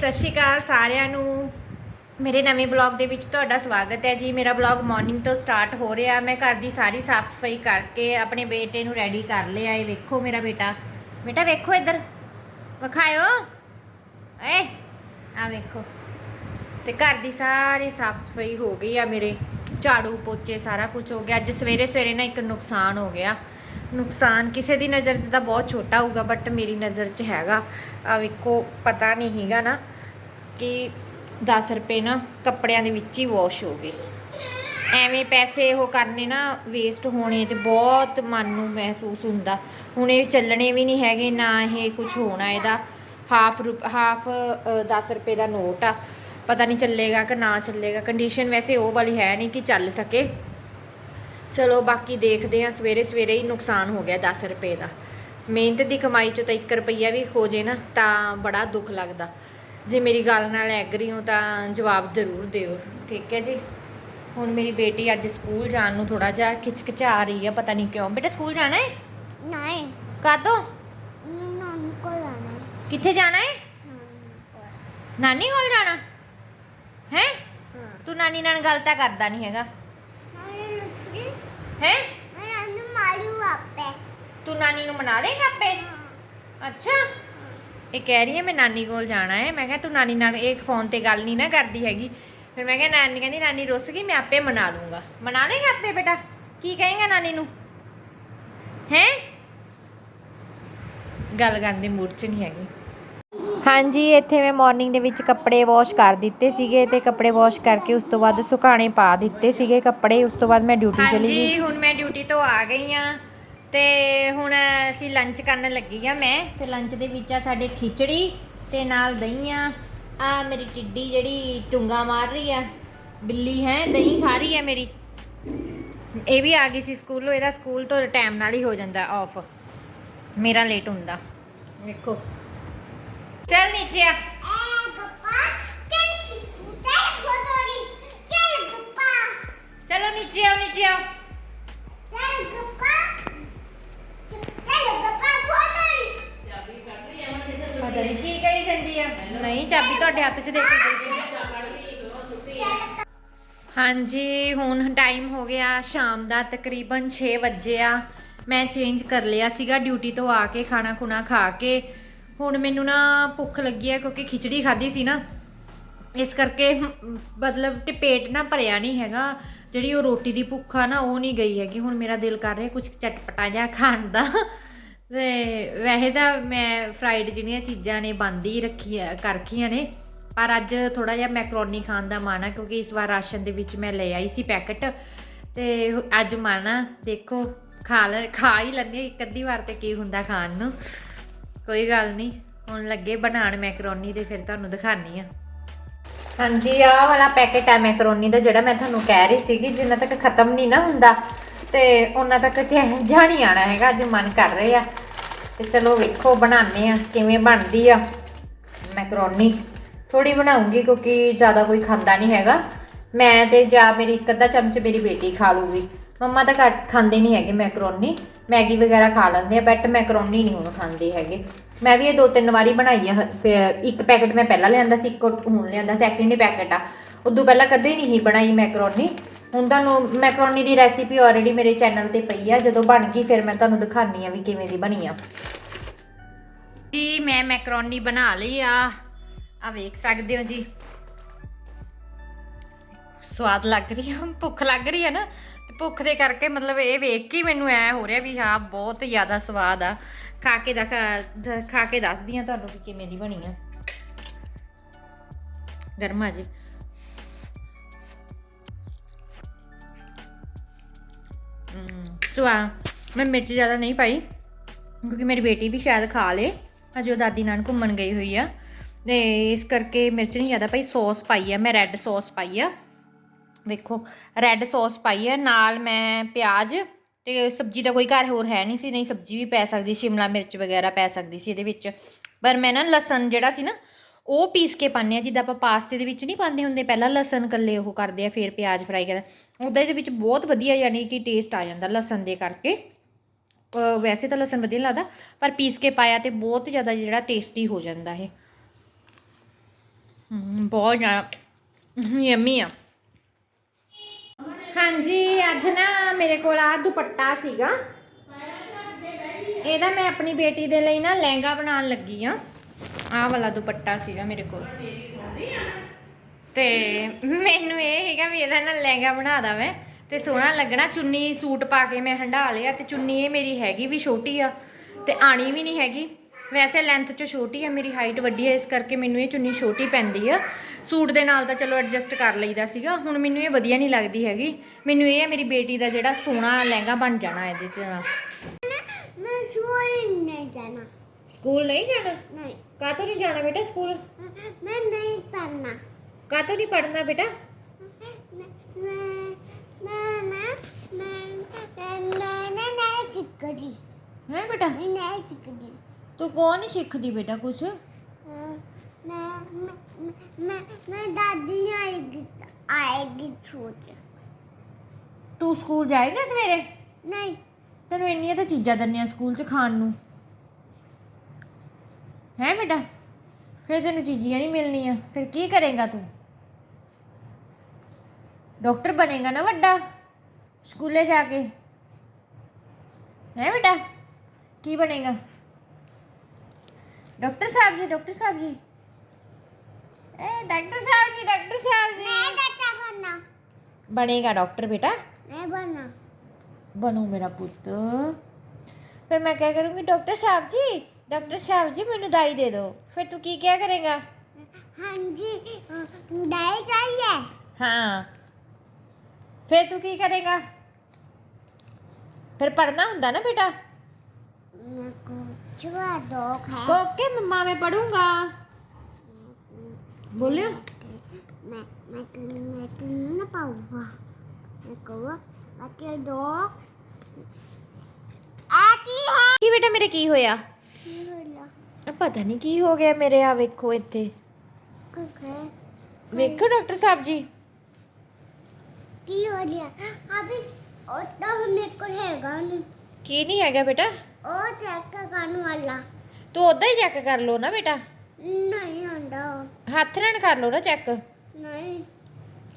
ਸਤਿ ਸ਼੍ਰੀ ਅਕਾਲ ਸਾਰਿਆਂ ਨੂੰ। ਮੇਰੇ ਨਵੇਂ ਬਲੌਗ ਦੇ ਵਿੱਚ ਤੁਹਾਡਾ ਸਵਾਗਤ ਹੈ ਜੀ। ਮੇਰਾ ਬਲੌਗ ਮਾਰਨਿੰਗ ਤੋਂ ਸਟਾਰਟ ਹੋ ਰਿਹਾ। ਮੈਂ ਘਰ ਦੀ ਸਾਰੀ ਸਾਫ਼ ਸਫ਼ਾਈ ਕਰਕੇ ਆਪਣੇ ਬੇਟੇ ਨੂੰ ਰੈਡੀ ਕਰ ਲਿਆ। ਇਹ ਵੇਖੋ ਮੇਰਾ ਬੇਟਾ। ਬੇਟਾ, ਵੇਖੋ ਇੱਧਰ। ਵਿਖਾਇਓ। ਏ ਆ ਵੇਖੋ। ਤੇ ਘਰ ਦੀ ਸਾਰੀ ਸਾਫ਼ ਸਫ਼ਾਈ ਹੋ ਗਈ ਆ ਮੇਰੇ। ਝਾੜੂ ਪੋਚੇ ਸਾਰਾ ਕੁਝ ਹੋ ਗਿਆ। ਅੱਜ ਸਵੇਰੇ ਸਵੇਰੇ ਨਾ ਇੱਕ ਨੁਕਸਾਨ ਹੋ ਗਿਆ। ਨੁਕਸਾਨ ਕਿਸੇ ਦੀ ਨਜ਼ਰ 'ਚ ਤਾਂ ਬਹੁਤ ਛੋਟਾ ਹੋਊਗਾ ਬਟ ਮੇਰੀ ਨਜ਼ਰ 'ਚ ਹੈਗਾ। ਆ ਵੇਖੋ, ਪਤਾ ਨਹੀਂ ਹੈਗਾ ਨਾ। ਕਿ 10 ਰੁਪਏ ਨਾ ਕੱਪੜਿਆਂ ਦੇ ਵਿੱਚ ਹੀ ਵਾਸ਼ ਹੋ ਗਏ। ਐਵੇਂ ਪੈਸੇ ਉਹ ਕਰਨੇ ਨਾ ਵੇਸਟ ਹੋਣੇ ਤੇ ਬਹੁਤ ਮਨ ਨੂੰ ਮਹਿਸੂਸ ਹੁੰਦਾ। ਹੁਣ ਇਹ ਚੱਲਣੇ ਵੀ ਨਹੀਂ ਹੈਗੇ, ਨਾ ਇਹ ਕੁਝ ਹੋਣਾ ਇਹਦਾ। ਹਾਫ ਹਾਫ 10 ਰੁਪਏ ਦਾ ਨੋਟ ਆ। ਪਤਾ ਨਹੀਂ ਚੱਲੇਗਾ ਕਿ ਨਾ ਚੱਲੇਗਾ। ਕੰਡੀਸ਼ਨ ਵੈਸੇ ਉਹ ਵਾਲੀ ਹੈ ਨਹੀਂ ਕਿ ਚੱਲ ਸਕੇ। ਚਲੋ ਬਾਕੀ ਦੇਖਦੇ ਆ ਸਵੇਰੇ ਸਵੇਰੇ ਹੀ ਨੁਕਸਾਨ ਹੋ ਗਿਆ 10 ਰੁਪਏ ਦਾ। ਮਿਹਨਤ ਦੀ ਕਮਾਈ ਚੋਂ ਤਾਂ 1 ਰੁਪਈਆ ਵੀ ਹੋ ਜੇ ਨਾ ਤਾਂ ਬੜਾ ਦੁੱਖ ਲੱਗਦਾ। ਜੇ ਮੇਰੀ ਗੱਲ ਨਾਲ ਐਗਰੀ ਹੋ ਤਾਂ ਜਵਾਬ ਜ਼ਰੂਰ ਦਿਓ ਠੀਕ ਹੈ ਜੀ? ਹੁਣ ਮੇਰੀ ਬੇਟੀ ਅੱਜ ਸਕੂਲ ਜਾਣ ਨੂੰ ਥੋੜਾ ਜਿਹਾ ਖਿਚਕਿਚਾ ਰਹੀ ਆ ਪਤਾ ਨਹੀਂ ਕਿਉਂ। ਬੇਟਾ ਸਕੂਲ ਜਾਣਾ ਹੈ? ਨਹੀਂ। ਕਾਦੋਂ ਮੈਂ ਨਾਨੀ ਕੋਲ ਆਣਾ ਕਿੱਥੇ ਜਾਣਾ ਹੈ? ਨਾਨੀ ਕੋਲ ਜਾਣਾ? ਹੈ? ਹਾਂ। ਤੂੰ ਨਾਨੀ ਨਾਲ ਗੱਲ ਤਾਂ ਕਰਦਾ ਨਹੀਂ ਹੈਗਾ। ਹੈ? ਮੈਂ ਨਾਨੀ ਮਾਰੂ ਆਪੇ। ਤੂੰ ਨਾਨੀ ਨੂੰ ਮਨਾ ਲੇਗਾ ਆਪੇ? ਅੱਛਾ। ਇਹ ਕਹਿ ਰਹੀ ਹੈ ਮੈਂ ਨਾਨੀ ਕੋਲ ਜਾਣਾ ਹੈ। ਮੈਂ ਕਿਹਾ ਤੂੰ ਨਾਨੀ ਨਾਲ ਇਹ ਫੋਨ ਤੇ ਗੱਲ ਨਹੀਂ ਨਾ ਕਰਦੀ ਹੈਗੀ। ਫਿਰ ਮੈਂ ਕਿਹਾ ਨਾਨੀ ਕਹਿੰਦੀ ਨਾਨੀ ਰੁੱਸ ਗਈ ਮੈਂ ਆਪੇ ਮਨਾ ਲੂੰਗਾ। ਮਨਾ ਲੇਗਾ ਆਪੇ ਬੇਟਾ? ਕੀ ਕਹੇਗਾ ਨਾਨੀ ਨੂੰ? ਹੈ? ਗੱਲ ਕਰਨ ਦੇ ਮੂਡ 'ਚ ਨਹੀਂ ਹੈਗੀ। ਹਾਂਜੀ ਇੱਥੇ ਮੈਂ ਮਾਰਨਿੰਗ ਦੇ ਵਿੱਚ ਕੱਪੜੇ ਵਾਸ਼ ਕਰ ਦਿੱਤੇ ਸੀਗੇ ਤੇ ਕੱਪੜੇ ਵਾਸ਼ ਕਰਕੇ ਉਸ ਤੋਂ ਬਾਅਦ ਸੁਕਾਣੇ ਪਾ ਦਿੱਤੇ ਸੀਗੇ ਕੱਪੜੇ। ਉਸ ਤੋਂ ਬਾਅਦ ਮੈਂ ਡਿਊਟੀ ਚਲੀ ਗਈ। ਹਾਂਜੀ ਹੁਣ ਮੈਂ ਡਿਊਟੀ ਤੋਂ ਆ ਗਈ ਆ ਤੇ ਹੁਣ ਅਸੀਂ ਲੰਚ ਕਰਨ ਲੱਗੀ ਆ ਮੈਂ ਤੇ ਲੰਚ ਦੇ ਵਿੱਚ ਆ ਸਾਡੇ ਖਿਚੜੀ ਤੇ ਨਾਲ ਦਹੀਂ ਆ। ਆ ਮੇਰੀ ਟਿੱਡੀ ਜਿਹੜੀ ਟੁੰਗਾ ਮਾਰ ਰਹੀ ਆ। ਬਿੱਲੀ ਹੈ ਦਹੀਂ ਖਾ ਰਹੀ ਆ ਮੇਰੀ। ਇਹ ਵੀ ਆ ਗਈ ਸੀ ਸਕੂਲੋਂ ਇਹਦਾ ਸਕੂਲ ਤੋਂ ਟਾਈਮ ਨਾਲ ਹੀ ਹੋ ਜਾਂਦਾ ਆਫ ਮੇਰਾ ਲੇਟ ਹੁੰਦਾ। ਵੇਖੋ। ਚੱਲ ਨੀਚੇ ਆ। ਚਲੋ ਨੀਚੇ ਆਓ ਨੀਚੇ ਆਓ ਚੱਲ ਗੱਪਾ ਚੱਲ ਗੱਪਾ ਫੋਟੋਰੀ ਪਤਾ ਨਹੀਂ ਆ। ਨਹੀਂ, ਚਾਬੀ ਤੁਹਾਡੇ ਹੱਥ 'ਚ ਦੇ ਕੇ ਗਈ ਆ। ਹਾਂਜੀ, ਹੁਣ ਟਾਈਮ ਹੋ ਗਿਆ ਸ਼ਾਮ ਦਾ, ਤਕਰੀਬਨ 6 ਵਜੇ ਆ। ਮੈਂ ਚੇਂਜ ਕਰ ਲਿਆ ਸੀਗਾ ਡਿਊਟੀ ਤੋਂ ਆ ਕੇ ਖਾਣਾ ਖੁਣਾ ਖਾ ਕੇ। ਹੁਣ ਮੈਨੂੰ ਨਾ ਭੁੱਖ ਲੱਗੀ ਆ, ਕਿਉਂਕਿ ਖਿਚੜੀ ਖਾਧੀ ਸੀ ਨਾ। ਇਸ ਕਰਕੇ ਮਤਲਬ ਤੇ ਪੇਟ ਨਾ ਭਰਿਆ ਨਹੀਂ ਹੈਗਾ। ਜਿਹੜੀ ਉਹ ਰੋਟੀ ਦੀ ਭੁੱਖ ਆ ਨਾ, ਉਹ ਨਹੀਂ ਗਈ ਹੈਗੀ। ਹੁਣ ਮੇਰਾ ਦਿਲ ਕਰ ਰਿਹਾ ਕੁਝ ਚਟਪਟਾ ਜਿਹਾ ਖਾਣ ਦਾ। ਤੇ ਵੈਸੇ ਤਾਂ ਮੈਂ ਫਰਾਈਡ ਜਿਹੜੀਆਂ ਚੀਜ਼ਾਂ ਨੇ ਬੰਦ ਹੀ ਰੱਖੀ ਆ ਨੇ, ਪਰ ਅੱਜ ਥੋੜਾ ਜਿਹਾ ਮੈਕਰੋਨੀ ਖਾਣ ਦਾ ਮਨ ਆ, ਕਿਉਂਕਿ ਇਸ ਵਾਰ ਰਾਸ਼ਨ ਦੇ ਵਿੱਚ ਮੈਂ ਲੈ ਆਈ ਸੀ ਪੈਕਟ ਤੇ ਅੱਜ ਮਨ ਆ, ਦੇਖੋ, ਖਾ ਲੈ, ਖਾ ਹੀ ਲੈਂਦੇ ਇੱਕ ਅੱਧੀ ਵਾਰ ਤੇ ਕੀ ਹੁੰਦਾ ਖਾਣ ਨੂੰ। ਕੋਈ ਗੱਲ ਨਹੀਂ, ਹੁਣ ਲੱਗੇ ਬਣਾਉਣ ਮੈਕਰੋਨੀ ਤੇ ਫਿਰ ਤੁਹਾਨੂੰ ਦਿਖਾਣੀ ਆ ਹਾਂਜੀ, ਆਹ ਵਾਲਾ ਪੈਕੇਟ ਆ ਮੈਕਰੋਨੀ ਦਾ, ਜਿਹੜਾ ਮੈਂ ਤੁਹਾਨੂੰ ਕਹਿ ਰਹੀ ਸੀਗੀ, ਜਿੰਨਾ ਤੱਕ ਖਤਮ ਨਹੀਂ ਨਾ ਹੁੰਦਾ, ਤੇ ਉਹਨਾਂ ਤੱਕ ਜਾਣੀ ਆਣਾ ਹੈਗਾ, ਅੱਜ ਮਨ ਕਰ ਰਹੇ ਆ। ਤੇ ਚਲੋ ਵੇਖੋ ਬਣਾਉਂਦੇ ਆ ਕਿਵੇਂ ਬਣਦੀ ਆ ਮੈਕਰੋਨੀ। ਥੋੜੀ ਬਣਾਉਂਗੀ ਕਿਉਂਕਿ ਜ਼ਿਆਦਾ ਕੋਈ ਖਾਂਦਾ ਨਹੀਂ ਹੈਗਾ। ਮੈਂ ਤੇ ਜਾਂ ਮੇਰੀ ਇੱਕ ਅੱਧਾ ਚਮਚ ਮੇਰੀ ਬੇਟੀ ਖਾ ਲੂਗੀ। ਮੰਮਾ ਤਾਂ ਘੱਟ ਖਾਂਦੇ ਨਹੀਂ ਹੈਗੇ ਮੈਕਰੋਨੀ। ਮੈਗੀ ਵਗੈਰਾ ਖਾ ਲੈਂਦੇ ਆ, ਬਟ ਮੈਕਰੋਨੀ ਨਹੀਂ ਹੁਣ ਖਾਂਦੇ ਹੈਗੇ। ਮੈਂ ਵੀ ਇਹ ਦੋ ਤਿੰਨ ਵਾਰੀ ਬਣਾਈ ਆ ਇੱਕ ਪੈਕੇਟ ਮੈਂ ਪਹਿਲਾਂ ਲਿਆਂਦਾ ਸੀ, ਇੱਕ ਹੁਣ ਲਿਆਂਦਾ ਸੈਕਿੰਡ ਪੈਕੇਟ ਆ। ਉਦੋਂ ਪਹਿਲਾਂ ਕਦੇ ਨਹੀਂ ਬਣਾਈ ਮੈਕਰੋਨੀ। ਹੁਣ ਤੁਹਾਨੂੰ ਮੈਕਰੋਨੀ ਦੀ ਰੈਸਿਪੀ ਆਲਰੇਡੀ ਮੇਰੇ ਚੈਨਲ ਤੇ ਪਈ ਆ, ਜਦੋਂ ਬਣ ਗਈ, ਫਿਰ ਮੈਂ ਤੁਹਾਨੂੰ ਦਿਖਾਣੀ ਆ ਵੀ ਕਿਵੇਂ ਦੀ ਬਣੀ ਆ। ਜੀ, ਮੈਂ ਮੈਕਰੋਨੀ ਬਣਾ ਲਈ ਆ। ਆ ਵੇਖ ਸਕਦੇ ਹੋ ਜੀ। ਸਵਾਦ ਲੱਗ ਰਹੀ ਆ, ਭੁੱਖ ਲੱਗ ਰਹੀ ਆ ਨਾ। ਤੇ ਭੁੱਖ ਦੇ ਕਰਕੇ ਮਤਲਬ ਇਹ ਵੇਖ ਕੇ ਮੈਨੂੰ ਐ ਹੋ ਰਿਹਾ ਵੀ ਹਾਂ, ਬਹੁਤ ਜ਼ਿਆਦਾ ਸਵਾਦ ਆ। ਖਾ ਕੇ ਦਿਖਾ ਖਾ ਕੇ ਦੱਸਦੀ ਆ ਤੁਹਾਨੂੰ ਕਿ ਕਿਵੇਂ ਦੀ ਬਣੀ ਆ। ਗਰਮਾ ਜੀ। ਸੁਆ ਮੈਂ ਮਿਰਚ ਜ਼ਿਆਦਾ ਨਹੀਂ ਪਾਈ, ਕਿਉਂਕਿ ਮੇਰੀ ਬੇਟੀ ਵੀ ਸ਼ਾਇਦ ਖਾ ਲੇ। ਅਜੇ ਉਹ ਦਾਦੀ ਨਾਲ ਘੁੰਮਣ ਗਈ ਹੋਈ ਆ। ਤੇ ਇਸ ਕਰਕੇ ਮਿਰਚ ਨਹੀਂ ਜ਼ਿਆਦਾ ਪਾਈ, ਸੌਸ ਪਾਈ ਆ, ਮੈਂ ਰੈੱਡ ਸੌਸ ਪਾਈ ਆ। ਵੇਖੋ, ਰੈੱਡ ਸੌਸ ਪਾਈ ਆ, ਨਾਲ ਮੈਂ ਪਿਆਜ਼ ਤੇ ਸਬਜ਼ੀ ਦਾ ਕੋਈ ਘਰ ਹੋਰ ਹੈ ਨਹੀਂ ਸੀ, ਨਹੀਂ ਸਬਜ਼ੀ ਵੀ ਪੈ ਸਕਦੀ, ਸ਼ਿਮਲਾ ਮਿਰਚ ਵਗੈਰਾ ਪੈ ਸਕਦੀ ਸੀ ਇਹਦੇ ਵਿੱਚ। ਪਰ ਮੈਂ ਨਾ ਲਸਣ ਜਿਹੜਾ ਸੀ ਨਾ ਉਹ ਪੀਸ ਕੇ ਪਾਉਂਦੇ ਆ ਜਿੱਦਾਂ ਆਪਾਂ ਪਾਸਤੇ ਦੇ ਵਿੱਚ ਨਹੀਂ ਪਾਉਂਦੇ ਹੁੰਦੇ, ਪਹਿਲਾਂ ਲਸਣ ਕੱਲੇ ਉਹ ਕਰਦੇ ਆ ਫਿਰ ਪਿਆਜ਼ ਫਰਾਈ ਕਰਦੇ ਉਹਦਾ ਇਹਦੇ ਵਿੱਚ ਬਹੁਤ ਵਧੀਆ ਯਾਨੀ ਕਿ ਟੇਸਟ ਆ ਜਾਂਦਾ ਲਸਣ ਦੇ ਕਰਕੇ। ਵੈਸੇ ਤਾਂ ਲਸਣ ਵਧੀਆ ਲੱਗਦਾ, ਪਰ ਪੀਸ ਕੇ ਪਾਇਆ ਤੇ ਬਹੁਤ ਜ਼ਿਆਦਾ ਜਿਹੜਾ ਟੇਸਟੀ ਹੋ ਜਾਂਦਾ ਇਹ। ਬਹੁਤ ਜ਼ਿਆਦਾ ਯਮੀ ਆ। ਹਾਂਜੀ, ਅੱਜ ਨਾ ਮੇਰੇ ਕੋਲ ਆ ਦੁਪੱਟਾ ਸੀਗਾ। ਇਹਦਾ ਮੈਂ ਆਪਣੀ ਬੇਟੀ ਦੇ ਲਈ ਨਾ ਲਹਿੰਗਾ ਬਣਾਉਣ ਲੱਗੀ ਆ ਆਹ ਵਾਲਾ ਦੁਪੱਟਾ ਸੀਗਾ ਮੇਰੇ ਕੋਲ। ਤੇ ਮੈਨੂੰ ਇਹ ਹੈਗਾ ਵੀ ਇਹਦਾ ਨਾਲ ਲਹਿੰਗਾ ਬਣਾ ਦਾ ਮੈਂ, ਤੇ ਸੋਹਣਾ ਲੱਗਣਾ। ਚੁੰਨੀ ਸੂਟ ਪਾ ਕੇ ਮੈਂ ਹੰਡਾ ਲਿਆ ਤੇ ਚੁੰਨੀ ਇਹ ਮੇਰੀ ਹੈਗੀ ਵੀ ਛੋਟੀ ਆ ਤੇ ਆਣੀ ਵੀ ਨਹੀਂ ਹੈਗੀ। ਵੈਸੇ ਲੈਂਥ ਚ ਛੋਟੀ ਆ, ਮੇਰੀ ਹਾਈਟ ਵੱਡੀ ਆ, ਇਸ ਕਰਕੇ ਮੈਨੂੰ ਇਹ ਚੁੰਨੀ ਛੋਟੀ ਪੈਂਦੀ ਆ। ਸੂਟ ਦੇ ਨਾਲ ਤਾਂ ਚਲੋ ਐਡਜਸਟ ਕਰ ਲਈਦਾ ਸੀਗਾ, ਹੁਣ ਮੈਨੂੰ ਇਹ ਵਧੀਆ ਨਹੀਂ ਲੱਗਦੀ ਹੈਗੀ। ਮੈਨੂੰ ਇਹ ਆ ਮੇਰੀ ਬੇਟੀ ਦਾ ਜਿਹੜਾ ਸੋਹਣਾ ਲਹਿੰਗਾ ਬਣ ਜਾਣਾ ਇਹਦੇ ਤੇ ਨਾਲ। ਮੈਂ ਸੋਹਣੇ ਜਾਣਾ। ਸਕੂਲ ਨਹੀਂ ਜਾਣਾ? ਨਹੀਂ। ਕਾਤੋਂ ਨਹੀਂ ਜਾਣਾ ਬੇਟਾ ਸਕੂਲ? ਮੈਂ ਨਹੀਂ ਪੜਨਾ ਕਾਤੋਂ ਨਹੀਂ ਪੜਨਾ ਬੇਟਾ? ਮੈਂ ਬੇਟਾ? ਮੈਂ ਨਹੀਂ ਸਿੱਖਦੀ ਤੂੰ ਕੋ ਨਹੀਂ ਸਿੱਖਦੀ ਬੇਟਾ ਕੁਝ ਮੈਂ ਮੈਂ ਦਾਦੀ ਆਏਗੀ ਆਏਗੀ ਛੋਟ ਤੂੰ ਸਕੂਲ ਜਾਏਗਾ ਸਵੇਰੇ? ਨਹੀਂ। ਤੈਨੂੰ ਇੰਨੀਆਂ ਤਾਂ ਚੀਜ਼ਾਂ ਦੰਨੀਆਂ ਸਕੂਲ 'ਚ ਖਾਣ ਨੂੰ। ਹੈ ਬੇਟਾ? ਫਿਰ ਤੈਨੂੰ ਚੀਜ਼ਾਂ ਨਹੀਂ ਮਿਲਣੀਆਂ। ਫਿਰ ਕੀ ਕਰੇਗਾ ਤੂੰ? ਡਾਕਟਰ ਬਣੇਗਾ ਨਾ ਵੱਡਾ ਸਕੂਲੇ ਜਾ ਕੇ। ਹੈ ਬੇਟਾ? ਕੀ ਬਣੇਗਾ? Doctor Sahib ji doctor Sahib ji. ਏ ਡਾਕਟਰ ਸਾਹਿਬ ਜੀ ਡਾਕਟਰ ਸਾਹਿਬ ਜੀ। ਮੈਂ ਡਾਕਟਰ ਬਣਨਾ। ਬਣੇਗਾ ਡਾਕਟਰ ਬੇਟਾ? ਮੈਂ ਬਣਨਾ। ਬਣੂ ਮੇਰਾ ਪੁੱਤ। ਫਿਰ ਮੈਂ ਕਿਆ ਕਰੂੰਗੀ ਡਾਕਟਰ ਸਾਹਿਬ ਜੀ? ਡਾਕਟਰ ਸਾਹਿਬ ਜੀ ਮੈਨੂੰ ਦਵਾਈ ਦੇ ਦਿਓ। ਫਿਰ ਤੂੰ ਕੀ ਕਿਆ ਕਰੇਗਾ? ਹਾਂਜੀ ਡਾਇਲ ਚਾਹੀਏ ਹਾਂ। ਫਿਰ ਤੂੰ ਕੀ ਕਰੇਗਾ? ਫਿਰ ਪੜਨਾ ਹੁੰਦਾ ਨਾ ਬੇਟਾ? ਮੈਂ ਕੁਛਵਾ ਦੋ ਖਾ ਕੋਕੇ ਮੰਮਾ ਮੈਂ ਪੜੂੰਗਾ ਬੋਲਿਓ। ਮੈਂ ਮੈਂ ਮੈਂ ਤੈਨੂੰ ਨਾ ਪਾਉਂਗਾ ਮੈਂ ਕਹਾਂ ਬਾਕੀ ਦੋ ਆ ਕੀ ਹੈ? ਕੀ ਬੇਟਾ ਮੇਰੇ ਕੀ ਹੋਇਆ? ਹੋਇਆ ਆ ਪਤਾ ਨਹੀਂ ਕੀ ਹੋ ਗਿਆ ਮੇਰੇ ਆ ਵੇਖੋ ਇੱਥੇ। ਵੇਖੋ ਡਾਕਟਰ ਸਾਹਿਬ ਜੀ। ਕੀ ਹੋ ਗਿਆ? ਅਭੀ ਉਹ ਤਾਂ ਮੇਰੇ ਕੋਲ ਹੈਗਾ ਨਹੀਂ ਕੀ ਨਹੀਂ ਹੈਗਾ ਬੇਟਾ? ਉਹ ਚੈੱਕ ਕਰਨ ਵਾਲਾ। ਤੂੰ ਉਦਾਂ ਹੀ ਚੈੱਕ ਕਰ ਲੋ ਨਾ ਬੇਟਾ। ਨਹੀਂ ਹੁੰਦਾ ਹੱਥ ਨਾਲ ਕਰ ਲੋ ਨਾ ਚੈੱਕ ਨਹੀਂ।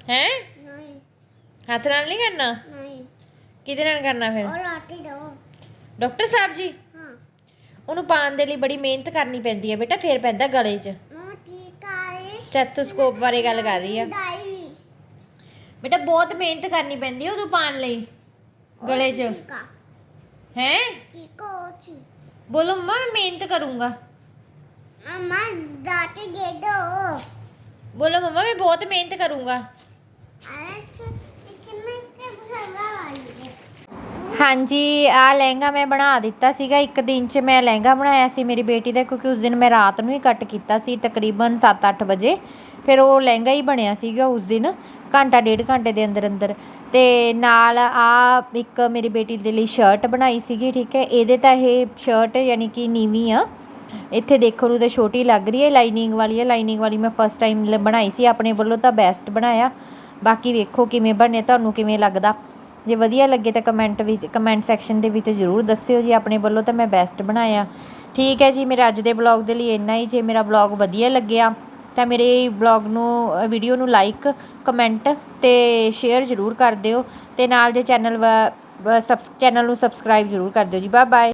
ਹੈ? ਨਹੀਂ। ਹੱਥ ਨਾਲ ਨਹੀਂ ਕਰਨਾ? ਨਹੀਂ। ਕਿਹਦੇ ਕਰਨਾ ਫਿਰ? ਉਹ ਲਾਟੀ ਦੋ। ਡਾਕਟਰ ਸਾਹਿਬ ਜੀ। ਉਹਨੂੰ ਪਾਉਣ ਦੇ ਲਈ ਬੜੀ ਮਿਹਨਤ ਕਰਨੀ ਪੈਂਦੀ ਹੈ ਬੇਟਾ ਫੇਰ ਪੈਂਦਾ ਗਲੇ 'ਚ। ਸਟੈਥੋਸਕੋਪ ਬਾਰੇ ਗੱਲ ਕਰ ਰਹੀ ਆ। ਬੇਟਾ ਬਹੁਤ ਮਿਹਨਤ ਕਰਨੀ ਪੈਂਦੀ ਉਹਨੂੰ ਪਾਉਣ ਲਈ ਗਲੇ 'ਚ। ਹੈ? ਬੋਲੋ ਮੰਮਾ ਮੈਂ ਮਿਹਨਤ ਕਰੂੰਗਾ। ਮਮਾ ਦਾਤੇ ਦੇ ਬੋਲੋ ਮੰਮਾ ਮੈਂ ਬਹੁਤ ਮਿਹਨਤ ਕਰੂੰਗਾ। ਅੱਛਾ ਹਾਂਜੀ ਆ ਲਹਿੰਗਾ ਮੈਂ ਬਣਾ ਦਿੱਤਾ ਸੀਗਾ। ਇੱਕ ਦਿਨ 'ਚ ਮੈਂ ਲਹਿੰਗਾ ਬਣਾਇਆ ਸੀ ਮੇਰੀ ਬੇਟੀ ਦਾ, ਕਿਉਂਕਿ ਉਸ ਦਿਨ ਮੈਂ ਰਾਤ ਨੂੰ ਹੀ ਕੱਟ ਕੀਤਾ ਸੀ, ਤਕਰੀਬਨ 7-8 ਵਜੇ। ਫਿਰ ਉਹ ਲਹਿੰਗਾ ਹੀ ਬਣਿਆ ਸੀਗਾ ਉਸ ਦਿਨ, ਘੰਟਾ ਡੇਢ ਘੰਟੇ ਦੇ ਅੰਦਰ ਅੰਦਰ ਤੇ ਨਾਲ ਆ ਇੱਕ ਮੇਰੀ ਬੇਟੀ ਦੇ ਲਈ ਸ਼ਰਟ ਬਣਾਈ ਸੀਗੀ, ਠੀਕ ਹੈ? ਇਹਦੇ ਤਾਂ ਇਹ ਸ਼ਰਟ ਯਾਨੀ ਕਿ ਨੀਵੀਂ ਆ। ਇੱਥੇ ਦੇਖੋ ਨੂੰ ਤਾਂ ਛੋਟੀ ਲੱਗ ਰਹੀ ਹੈ ਲਾਈਨਿੰਗ ਵਾਲੀ ਹੈ। ਲਾਈਨਿੰਗ ਵਾਲੀ ਮੈਂ ਫਸਟ ਟਾਈਮ ਬਣਾਈ ਸੀ, ਆਪਣੇ ਵੱਲੋਂ ਤਾਂ ਬੈਸਟ ਬਣਾਇਆ। ਬਾਕੀ ਵੇਖੋ ਕਿਵੇਂ ਬਣੇ ਤੁਹਾਨੂੰ ਕਿਵੇਂ ਲੱਗਦਾ? ਜੇ ਵਧੀਆ ਲੱਗੇ ਤਾਂ ਕਮੈਂਟ ਵਿੱਚ ਕਮੈਂਟ ਸੈਕਸ਼ਨ ਦੇ ਵਿੱਚ ਜ਼ਰੂਰ ਦੱਸਿਓ ਜੀ ਆਪਣੇ ਵੱਲੋਂ ਤਾਂ ਮੈਂ ਬੈਸਟ ਬਣਾਇਆ। ਠੀਕ ਹੈ ਜੀ, ਮੇਰੇ ਅੱਜ ਦੇ ਬਲੌਗ ਦੇ ਲਈ ਇੰਨਾ ਹੀ। ਜੇ ਮੇਰਾ ਬਲੌਗ ਵਧੀਆ ਲੱਗਿਆ ਤਾਂ ਮੇਰੇ ਬਲੌਗ ਨੂੰ ਵੀਡੀਓ ਨੂੰ ਲਾਈਕ ਕਮੈਂਟ ਤੇ ਸ਼ੇਅਰ ਜ਼ਰੂਰ ਕਰ ਦਿਓ ਤੇ ਨਾਲ ਜੇ ਚੈਨਲ ਸਬਸ ਚੈਨਲ ਨੂੰ ਸਬਸਕ੍ਰਾਈਬ ਜ਼ਰੂਰ ਕਰ ਦਿਓ ਜੀ। Bye bye